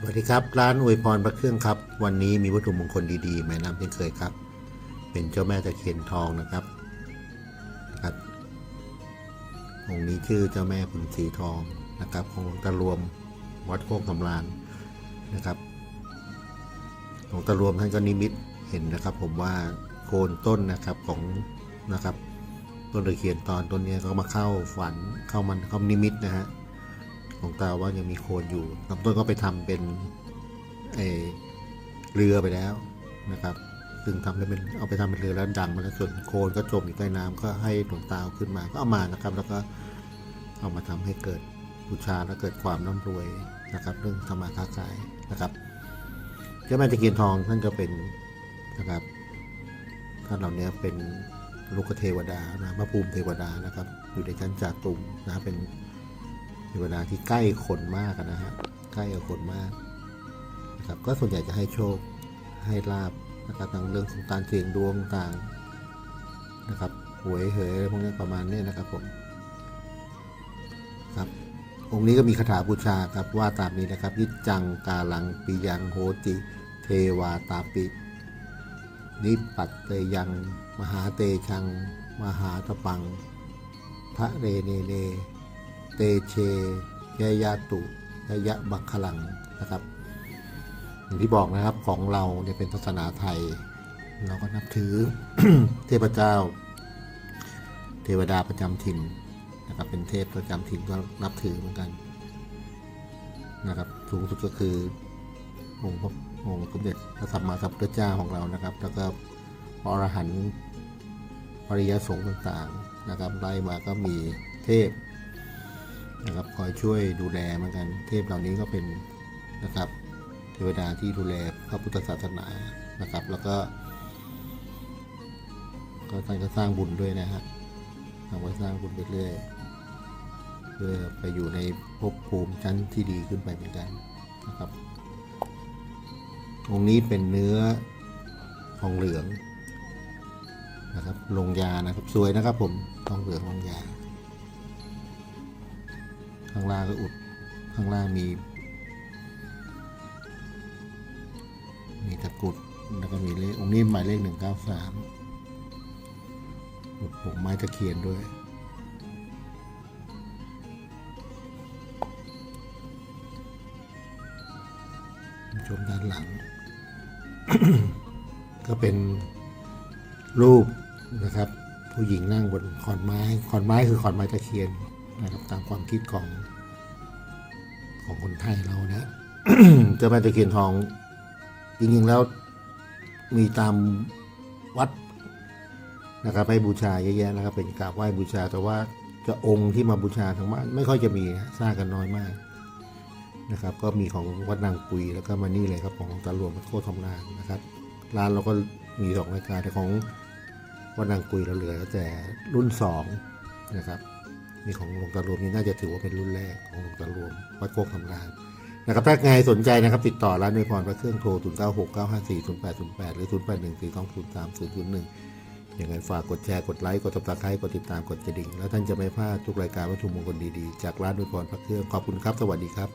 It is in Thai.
สวัสดีครับ ร้านอวยพรพระเครื่องครับ วันนี้มีวัตถุมงคลดีๆมานำเช่นเคยครับ เป็นเจ้าแม่ตะเคียนทองนะครับครับองค์นี้ชื่อเจ้าแม่ขุนศรีทองนะครับ ของหลวงตารวมวัดโคกกำลานนะครับหลวงตารวมท่านก็นิมิตเห็นนะครับ ผมว่าโคนต้นนะครับของนะครับต้นตะเคียนตอนต้นเนี้ยก็มาเข้าฝันเข้ามันเข้านิมิตนะฮะ หลวงตาว่ายังมีโคนอยู่ลำต้นก็ไปทำเป็นเอเรือไปแล้วนะครับ ซึ่งทำได้เป็นเอาไปทำเป็นเรือแล้วดังมาแล้วส่วนโคนก็จมอยู่ใต้น้ำก็ให้หลวงตาขึ้นมาก็เอามานะครับ แล้วก็เอามาทำให้เกิดบูชาและเกิดความร่ำรวยนะครับ เรื่องธรรมาค้าขายนะครับเจ้าแม่ตะเคียนทองท่านก็เป็นนะครับท่านเหล่านี้เป็นลูกเทวดานะพระภูมิเทวดานะครับ อยู่ในชั้นจาตุมนะเป็น ในเวลาที่ใกล้คนมากนะฮะใกล้กับคนมากนะครับก็ส่วนใหญ่จะให้โชคให้ลาบนะครับทางเรื่องของการเสี่ยงดวงต่างนะครับหวยเหยอะไรพวกนี้ประมาณนี้นะครับผมครับองค์นี้ก็มีคาถาบูชาครับว่าตามนี้นะครับยิจจังกาลังปิยังโหติเทวาตาปิ นิปปัตเตยัง มหาเตชัง มหาตปังพระเรเนเน เตเชยยาตุยยะบัคขลังนะครับ อย่างที่บอกนะครับของเราเนี่ยเป็นศาสนาไทย เราก็นับถือเทพเจ้า เทวดาประจำถิ่นนะครับเป็นเทพประจำถิ่นก็นับถือเหมือนกันนะครับสูงสุดก็คือองค์พระองค์สมเด็จพระสัมมาสัมพุทธเจ้าของเรานะครับ แล้วก็พระอรหันต์ปริยสงฆ์ต่างๆนะครับไล่มาก็มีเทพ นะครับคอยช่วยดูแลเหมือนกัน เทพเหล่านี้ก็เป็นนะครับเทวดาที่ดูแลพระพุทธศาสนานะครับ แล้วก็ ก็ท่านก็สร้างบุญด้วยนะฮะทำไว้สร้างบุญไปเรื่อยเพื่อไปอยู่ในภพภูมิชั้นที่ดีขึ้นไปเหมือนกันนะครับองค์นี้เป็นเนื้อทองเหลืองนะครับลงยานะครับสวยนะครับผมทองเหลืองลงยา ข้างล่างก็อุด ข้างล่างมี มีตะกรุด แล้วก็มีเลข องค์นี้หมายเลขหนึ่งเก้าสามอุดปกไม้ตะเคียนด้วยชมด้านหลัง ก็เป็นรูปนะครับ ผู้หญิงนั่งบนขอนไม้ ขอนไม้คือขอนไม้ตะเคียน นะครับตามความคิดของของคนไทยเรานะเจ้าแม่ตะเคียนทองจริงๆแล้วมีตามวัดนะครับให้บูชาเยอะแยะนะครับ เป็นกราบไหว้บูชา แต่ว่าจะองค์ที่มาบูชาทางบ้านไม่ค่อยจะมีนะสร้างกันน้อยมากนะครับ ก็มีของวัดนางปุยแล้วก็มานี่เลยครับของตาหลวงวัดโคตรทองนางนะครับ ร้านเราก็มีสองรายการแต่ของวัดนางกุยเราเหลือแต่รุ่นสองนะครับ นี่ของหลวงตารวมนี่น่าจะถือว่าเป็นรุ่นแรกของหลวงตารวมวัดโคกทำงานนะครับถ้าใครสนใจนะครับ ติดต่อร้านในพรพระเครื่องโทร 0 9 6 9 5 4 0 8 0 8 หรือ 0 8 1 4 2 0 3 0 0 1 อย่างไรฝากกดแชร์ กดไลค์ กดติดตามกดติดตามกดกระดิ่ง แล้วท่านจะไม่พลาดทุกรายการวัตถุมงคลดีๆ จากร้านในพรพระเครื่องขอบคุณครับ สวัสดีครับ